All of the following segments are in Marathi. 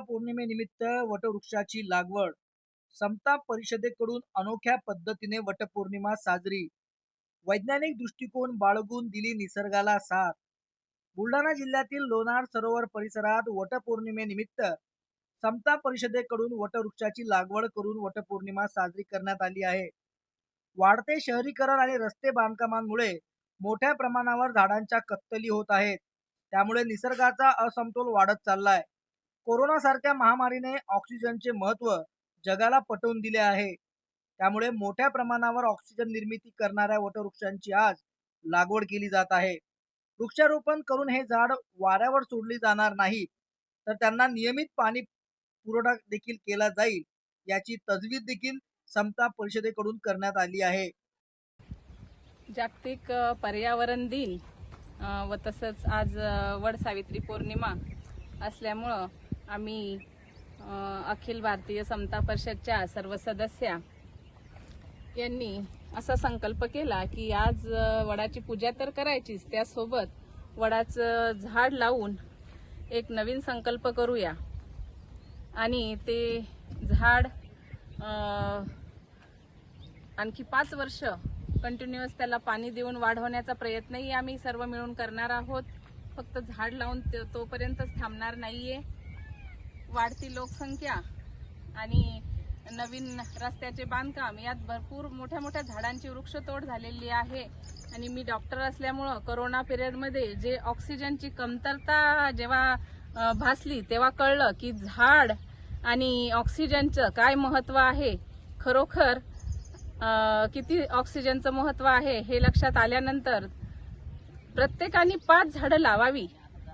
पौर्णिमेनिमित्त वटवृक्षाची लागवड. समता परिषदेकडून अनोख्या पद्धतीने वटपौर्णिमा साजरी. वैज्ञानिक दृष्टिकोन बाळगून दिली निसर्गाला साथ. बुलढाणा जिल्ह्यातील लोणार सरोवर परिसरात वटपौर्णिमेनिमित्त समता परिषदेकडून वटवृक्षाची लागवड करून वटपौर्णिमा साजरी करण्यात आली आहे. वाढते शहरीकरण आणि रस्ते बांधकामांमुळे मोठ्या प्रमाणावर झाडांच्या कत्तली होत आहेत. त्यामुळे निसर्गाचा असमतोल वाढत चाललाय. कोरोना सारख्या महामारीने ऑक्सिजनचे महत्त्व जगाला पटवून दिले आहे. त्यामुळे मोठ्या प्रमाणावर ऑक्सिजन निर्मिती करणाऱ्या वटवृक्षांची आज लागवड केली जात आहे. वृक्षारोपण करून हे झाड वाऱ्यावर सोडली जाणार नाही तर त्यांना नियमित पाणी पुरवठा देखील केला जाईल याची तजवीज देखील समता परिषदेकडून करण्यात आली आहे. जागतिक पर्यावरण दिन व तसंच आज वड सावित्री पौर्णिमा असल्यामुळं आम्ही अखिल भारतीय समता परिषदच्या सर्व सदस्या यांनी असा संकल्प केला की आज वडाची पूजा तर करायचीच त्यासोबत वडाचं झाड लावून एक नवीन संकल्प करूया. आणि ते झाड आणखी पाच वर्ष कंटिन्युअस त्याला पाणी देऊन वाढवण्याचा प्रयत्नही आम्ही सर्व मिळून करणार आहोत. फक्त झाड लावून तोपर्यंतच थांबणार नाहीये. वाढती लोकसंख्या आणि नवीन रस्त्याचे बांधकाम यात भरपूर मोठ्या मोठ्या झाडांची वृक्षतोड झालेली आहे. आणि मी डॉक्टर असल्यामुळं करोना पिरियडमध्ये जे ऑक्सिजनची कमतरता जेव्हा भासली तेव्हा कळलं की झाड आणि ऑक्सिजनचं काय महत्त्व आहे? खरोखर किती ऑक्सिजनचं महत्त्व आहे हे लक्षात आल्यानंतर प्रत्येकाने पाच झाडं लावावी.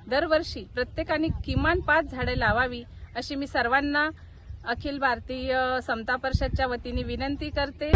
दरवर्षी प्रत्येकाने किमान पाच झाडे लावावी. अशी मी सर्वांना अखिल भारतीय समता परिषदच्या वतीने विनंती करते.